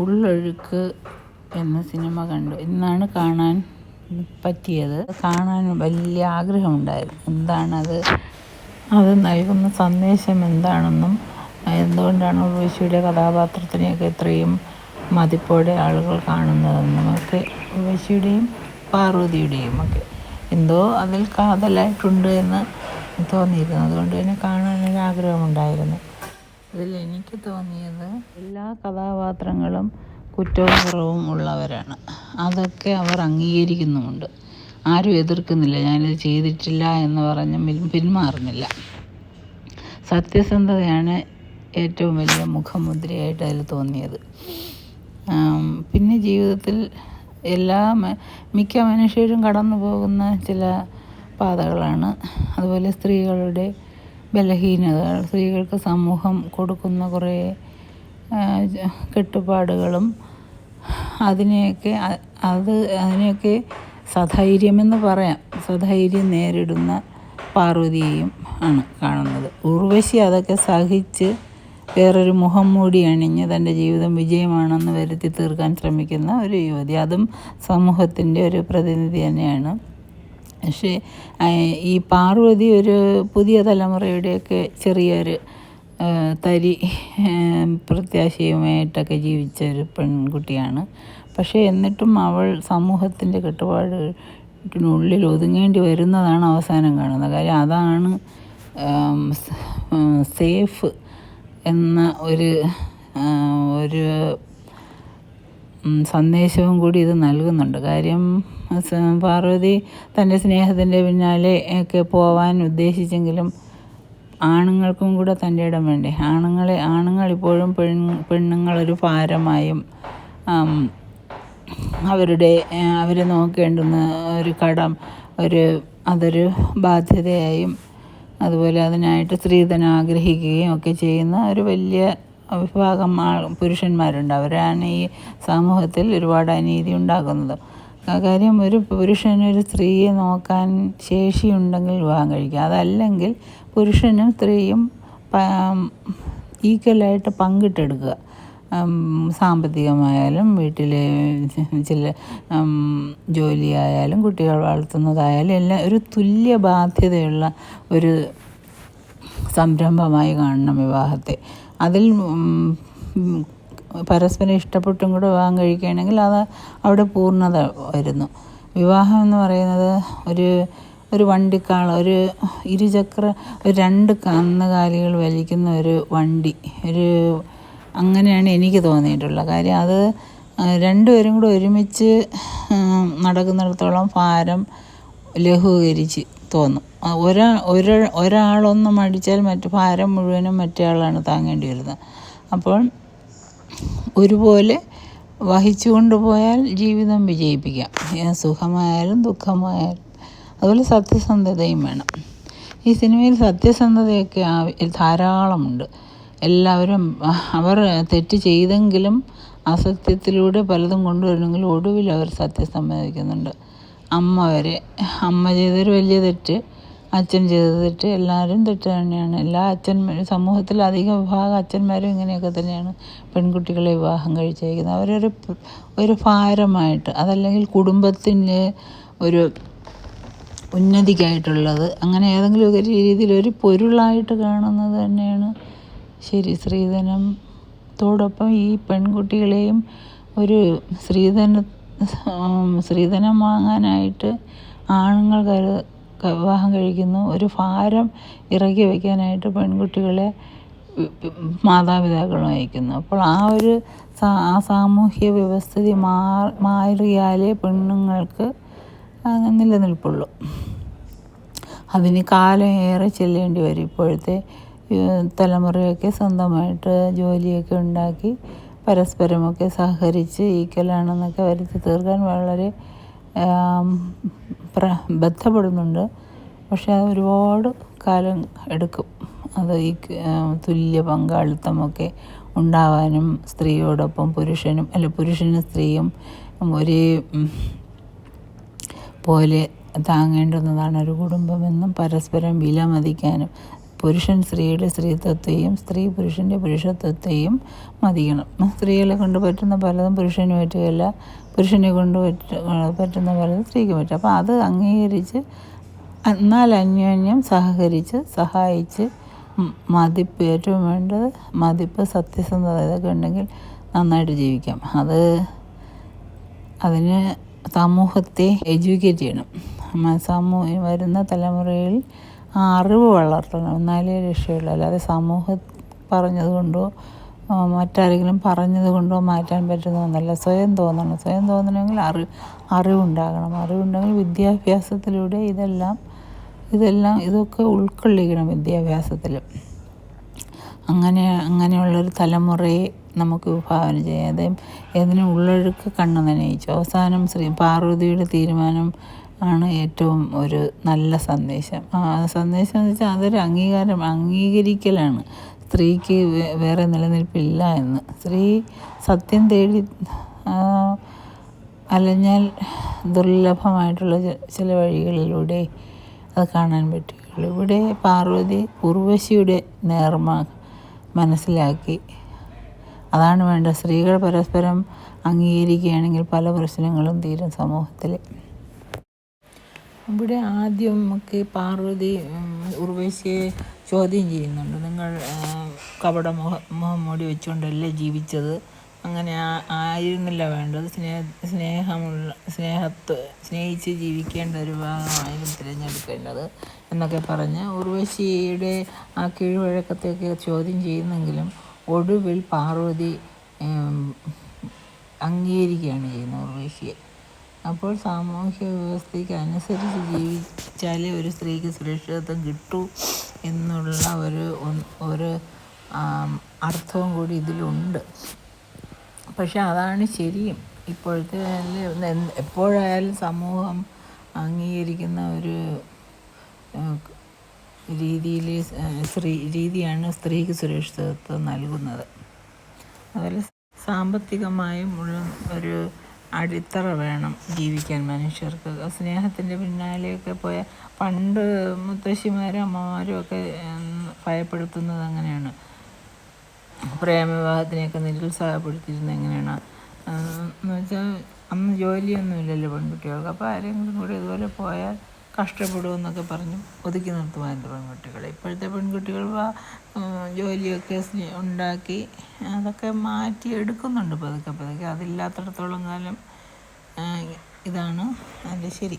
ഉള്ളൊഴുക്ക് എന്ന സിനിമ കണ്ടു. ഇന്നാണ് കാണാൻ പറ്റിയത്. കാണാൻ വലിയ ആഗ്രഹമുണ്ടായിരുന്നു. എന്താണത്? അത് നൽകുന്ന സന്ദേശം എന്താണെന്നും എന്തുകൊണ്ടാണ് ഉർവശിയുടെ കഥാപാത്രത്തിനെയൊക്കെ ഇത്രയും മതിപ്പോടെ ആളുകൾ കാണുന്നതെന്നും ഒക്കെ ഉർവശിയുടെയും പാർവതിയുടെയും ഒക്കെ എന്തോ അതിൽ കാതലായിട്ടുണ്ട് എന്ന് തോന്നിയിരുന്നു. അതുകൊണ്ട് തന്നെ കാണാനൊരു അതിൽ എനിക്ക് തോന്നിയത് എല്ലാ കഥാപാത്രങ്ങളും കുറ്റവും കുറവും ഉള്ളവരാണ്. അതൊക്കെ അവർ അംഗീകരിക്കുന്നുമുണ്ട്. ആരും എതിർക്കുന്നില്ല. ഞാനിത് ചെയ്തിട്ടില്ല എന്ന് പറഞ്ഞ് പിന്മാറുന്നില്ല. സത്യസന്ധതയാണ് ഏറ്റവും വലിയ മുഖമുദ്രയായിട്ട് അതിൽ തോന്നിയത്. പിന്നെ ജീവിതത്തിൽ എല്ലാ മിക്ക മനുഷ്യരും കടന്നു പോകുന്ന ചില പാതകളാണ്. അതുപോലെ സ്ത്രീകളുടെ ബലഹീനതകൾ സ്ത്രീകൾക്ക് സമൂഹം കൊടുക്കുന്ന കുറേ കെട്ടുപാടുകളും അതിനെയൊക്കെ അത് അതിനെയൊക്കെ സധൈര്യമെന്ന് പറയാം. സധൈര്യം നേരിടുന്ന പാർവതിയെയും ആണ് കാണുന്നത്. ഉർവശി അതൊക്കെ സഹിച്ച് വേറൊരു മുഖം മൂടി അണിഞ്ഞ് തന്റെ ജീവിതം വിജയമാണെന്ന് വരുത്തി തീർക്കാൻ ശ്രമിക്കുന്ന ഒരു യുവതി. അതും സമൂഹത്തിന്റെ ഒരു പ്രതിനിധി തന്നെയാണ്. പക്ഷേ ഈ പാർവതി ഒരു പുതിയ തലമുറയുടെയൊക്കെ ചെറിയൊരു തരി പ്രത്യാശയുമായിട്ടൊക്കെ ജീവിച്ച ഒരു പെൺകുട്ടിയാണ്. പക്ഷേ എന്നിട്ടും അവൾ സമൂഹത്തിന്റെ കെട്ടുപാടിനുള്ളിൽ ഒതുങ്ങേണ്ടി വരുന്നതാണ് അവസാനം കാണുന്നത്. കാര്യം അതാണ് സേഫ് എന്ന ഒരു ഒരു സന്ദേശവും കൂടി ഇത് നൽകുന്നുണ്ട്. കാര്യം പാർവതി തന്റെ സ്നേഹത്തിന്റെ പിന്നാലെ ഒക്കെ പോവാൻ ഉദ്ദേശിച്ചെങ്കിലും ആണുങ്ങൾക്കും കൂടെ തന്റെ ഇടം വേണ്ടേ? ആണുങ്ങളെ ആണുങ്ങൾ ഇപ്പോഴും പെൺ പെണ്ണുങ്ങളൊരു ഭാരമായും അവരുടെ അവരെ നോക്കേണ്ടുന്ന ഒരു കടം ഒരു അതൊരു ബാധ്യതയായും അതുപോലെ അതിനായിട്ട് സ്ത്രീധനം ആഗ്രഹിക്കുകയും ഒക്കെ ചെയ്യുന്ന ഒരു വലിയ വിഭാഗം പുരുഷന്മാരുണ്ട്. അവരാണ് ഈ സമൂഹത്തിൽ ഒരുപാട് അനീതി ഉണ്ടാക്കുന്നത്. കാര്യം ഒരു പുരുഷന് ഒരു സ്ത്രീയെ നോക്കാൻ ശേഷിയുണ്ടെങ്കിൽ വിവാഹം കഴിക്കുക അതല്ലെങ്കിൽ പുരുഷനും സ്ത്രീയും ഈക്വലായിട്ട് പങ്കിട്ടെടുക്കുക. സാമ്പത്തികമായാലും വീട്ടിലെ ചില ജോലിയായാലും കുട്ടികൾ വളർത്തുന്നതായാലും എല്ലാം ഒരു തുല്യ ബാധ്യതയുള്ള ഒരു സംരംഭമായി കാണണം വിവാഹത്തെ. അതിൽ പരസ്പരം ഇഷ്ടപ്പെട്ടും കൂടെ വിവാഹം കഴിക്കുകയാണെങ്കിൽ അത് അവിടെ പൂർണത വരുന്നു. വിവാഹം എന്ന് പറയുന്നത് ഒരു ഒരു വണ്ടിക്കാള ഒരു ഇരുചക്ര ഒരു രണ്ട് കന്നുകാലികൾ വലിക്കുന്ന ഒരു വണ്ടി. ഒരു അങ്ങനെയാണ് എനിക്ക് തോന്നിയിട്ടുള്ളത് കാര്യം. അത് രണ്ടുപേരും കൂടെ ഒരുമിച്ച് നടക്കുന്നിടത്തോളം ഭാരം ലഘൂകരിച്ച് തോന്നും ഒരാ ഒരാ ഒരാളൊന്ന് മടിച്ചാൽ മറ്റു ഭാരം മുഴുവനും മറ്റേ ആളാണ് താങ്ങേണ്ടി വരുന്നത്. അപ്പോൾ ഒരുപോലെ വഹിച്ചു കൊണ്ടുപോയാൽ ജീവിതം വിജയിപ്പിക്കാം. സുഖമായാലും ദുഃഖമായാലും. അതുപോലെ സത്യസന്ധതയും വേണം. ഈ സിനിമയിൽ സത്യസന്ധതയൊക്കെ ധാരാളമുണ്ട്. എല്ലാവരും അവർ തെറ്റ് ചെയ്തെങ്കിലും അസത്യത്തിലൂടെ പലതും കൊണ്ടുവരുമെങ്കിലും ഒടുവിൽ അവർ സത്യം സമ്മതിക്കുന്നുണ്ട് അമ്മ വരെ. അമ്മ ചെയ്തൊരു വലിയ തെറ്റ് അച്ഛൻ ചെയ്ത തെറ്റ് എല്ലാവരും തെറ്റ് തന്നെയാണ്. എല്ലാ അച്ഛന്മാരും സമൂഹത്തിൽ അധിക വിഭാഗം അച്ഛന്മാരും ഇങ്ങനെയൊക്കെ തന്നെയാണ് പെൺകുട്ടികളെ വിവാഹം കഴിച്ചയക്കുന്നത് അവരൊരു ഒരു ഭാരമായിട്ട് അതല്ലെങ്കിൽ കുടുംബത്തിന്റെ ഒരു ഉന്നതിക്കായിട്ടുള്ളത് അങ്ങനെ ഏതെങ്കിലും ഒരു രീതിയിൽ ഒരു പൊരുളായിട്ട് കാണുന്നത് തന്നെയാണ് ശരി സ്ത്രീധനത്തോടൊപ്പം ഈ പെൺകുട്ടികളെയും ഒരു സ്ത്രീധന സ്ത്രീധനം വാങ്ങാനായിട്ട് ആണുങ്ങൾ വിവാഹം കഴിക്കുന്നു. ഒരു ഭാരം ഇറക്കി വയ്ക്കാനായിട്ട് പെൺകുട്ടികളെ മാതാപിതാക്കളും അയക്കുന്നു. അപ്പോൾ ആ ഒരു ആ സാമൂഹ്യ വ്യവസ്ഥിതി മാറിയാലേ പെണ്ണുങ്ങൾക്ക് നിലനിൽപ്പുള്ളൂ. അതിന് കാലം ഏറെ ചെല്ലേണ്ടി വരും. ഇപ്പോഴത്തെ തലമുറയൊക്കെ സ്വന്തമായിട്ട് ജോലിയൊക്കെ ഉണ്ടാക്കി പരസ്പരമൊക്കെ സഹകരിച്ച് ഈക്വലാണെന്നൊക്കെ വരുത്തി തീർക്കാൻ വളരെ പ്ര ബന്ധപ്പെടുന്നുണ്ട് പക്ഷേ അത് ഒരുപാട് കാലം എടുക്കും. അത് ഈ തുല്യ പങ്കാളിത്തമൊക്കെ ഉണ്ടാവാനും സ്ത്രീയോടൊപ്പം പുരുഷനും അല്ല പുരുഷനും സ്ത്രീയും ഒരേ പോലെ താങ്ങേണ്ടുന്നതാണ് ഒരു കുടുംബമെന്നും പരസ്പരം വിലമതിക്കാനും പുരുഷൻ സ്ത്രീയുടെ സ്ത്രീത്വത്തെയും സ്ത്രീ പുരുഷന്റെ പുരുഷത്വത്തെയും മതിക്കണം. സ്ത്രീകളെ കൊണ്ട് പറ്റുന്ന പലതും പുരുഷന് പറ്റുകയില്ല പുരുഷനെ കൊണ്ട് പറ്റ പറ്റുന്ന പലതും സ്ത്രീക്ക് പറ്റും. അപ്പോൾ അത് അംഗീകരിച്ച് എന്നാൽ അന്യോന്യം സഹകരിച്ച് സഹായിച്ച് മതിപ്പ് ഏറ്റവും വേണ്ടത് മതിപ്പ് സത്യസന്ധത ഇതൊക്കെ ഉണ്ടെങ്കിൽ നന്നായിട്ട് ജീവിക്കാം. അത് അതിന് സമൂഹത്തെ എഡ്യൂക്കേറ്റ് ചെയ്യണം. സമൂഹം വരുന്ന തലമുറയിൽ അറിവ് വളർത്തണം. എന്നാലേ രക്ഷയുള്ളൂ. അല്ലാതെ സമൂഹം പറഞ്ഞതുകൊണ്ടോ മറ്റാരെങ്കിലും പറഞ്ഞത് കൊണ്ടോ മാറ്റാൻ പറ്റുന്നതെന്നല്ല സ്വയം തോന്നണം. സ്വയം തോന്നണമെങ്കിൽ അറി അറിവുണ്ടാകണം. അറിവുണ്ടെങ്കിൽ വിദ്യാഭ്യാസത്തിലൂടെ ഇതെല്ലാം ഇതെല്ലാം ഇതൊക്കെ ഉൾക്കൊള്ളിക്കണം വിദ്യാഭ്യാസത്തിൽ. അങ്ങനെ അങ്ങനെയുള്ളൊരു തലമുറയെ നമുക്ക് വിഭാവന ചെയ്യാം. അതേ ഏതിനും ഉള്ളൊഴുക്ക് കണ്ണു നനയിച്ചു അവസാനം ശ്രീ പാർവതിയുടെ തീരുമാനം ആണ് ഏറ്റവും ഒരു നല്ല സന്ദേശം. ആ സന്ദേശം എന്ന് വെച്ചാൽ അതൊരു അംഗീകാരം അംഗീകരിക്കലാണ്. സ്ത്രീക്ക് വേറെ നിലനിൽപ്പില്ല എന്ന്. സ്ത്രീ സത്യം തേടി അലഞ്ഞാൽ ദുർലഭമായിട്ടുള്ള ചില വഴികളിലൂടെ അത് കാണാൻ പറ്റുകയുള്ളൂ. ഇവിടെ പാർവതി ഉർവശിയുടെ നേർമ മനസ്സിലാക്കി. അതാണ് വേണ്ടത്. സ്ത്രീകൾ പരസ്പരം അംഗീകരിക്കുകയാണെങ്കിൽ പല പ്രശ്നങ്ങളും തീരും സമൂഹത്തിൽ ഇവിടെ ആദ്യം നമുക്ക് പാർവതി ഉർവശിയെ ചോദ്യം ചെയ്യുന്നുണ്ട്. നിങ്ങൾ കപട മുഖ മുഖം മൂടി വെച്ചുകൊണ്ടല്ലേ ജീവിച്ചത്? അങ്ങനെ ആയിരുന്നില്ല വേണ്ടത്. സ്നേഹ സ്നേഹമുള്ള സ്നേഹത്ത് സ്നേഹിച്ച് ജീവിക്കേണ്ട ഒരു ഭാഗമായിരുന്നു തിരഞ്ഞെടുക്കേണ്ടത് എന്നൊക്കെ പറഞ്ഞ് ഉർവശിയുടെ ആ കീഴ്വഴക്കത്തെയൊക്കെ ചോദ്യം ചെയ്യുന്നെങ്കിലും ഒടുവിൽ പാർവതി അംഗീകരിക്കുകയാണ് ചെയ്യുന്നത് ഉർവശിയെ. അപ്പോൾ സാമൂഹ്യ വ്യവസ്ഥയ്ക്ക് അനുസരിച്ച് ജീവിച്ചാലേ ഒരു സ്ത്രീക്ക് സുരക്ഷിതത്വം കിട്ടൂ എന്നുള്ള ഒരു ഒരു അർത്ഥവും കൂടി ഇതിലുണ്ട്. പക്ഷെ അതാണ് ശരിയും. ഇപ്പോഴത്തെ എപ്പോഴായാലും സമൂഹം അംഗീകരിക്കുന്ന ഒരു രീതിയിൽ സ്ത്രീ രീതിയാണ് സ്ത്രീക്ക് സുരക്ഷിതത്വം നൽകുന്നത്. അതുപോലെ സാമ്പത്തികമായും ഒരു അടിത്തറ വേണം ജീവിക്കാൻ മനുഷ്യർക്ക്. സ്നേഹത്തിന്റെ പിന്നാലെയൊക്കെ പോയ പണ്ട് മുത്തശ്ശിമാരും അമ്മമാരും ഒക്കെ ഭയപ്പെടുത്തുന്നത് അങ്ങനെയാണ്. പ്രേമവിവാഹത്തിനെയൊക്കെ നിരുത്സാഹപ്പെടുത്തിയിരുന്നത് എങ്ങനെയാണ്? എന്ന് വെച്ചാൽ അന്ന് ജോലിയൊന്നുമില്ലല്ലോ പെൺകുട്ടികൾക്ക്. അപ്പോൾ ആരെങ്കിലും കൂടി ഇതുപോലെ പോയാൽ കഷ്ടപ്പെടുമെന്നൊക്കെ പറഞ്ഞു ഒതുക്കി നിർത്തുമായിരുന്നു പെൺകുട്ടികളെ. ഇപ്പോഴത്തെ പെൺകുട്ടികൾ ജോലിയൊക്കെ ഉണ്ടാക്കി അതൊക്കെ മാറ്റി എടുക്കുന്നുണ്ട് പതുക്കെ പതുക്കെ. അതില്ലാത്തടത്തോളം കാലം ഇതാണ് അതിന്റെ ശരി.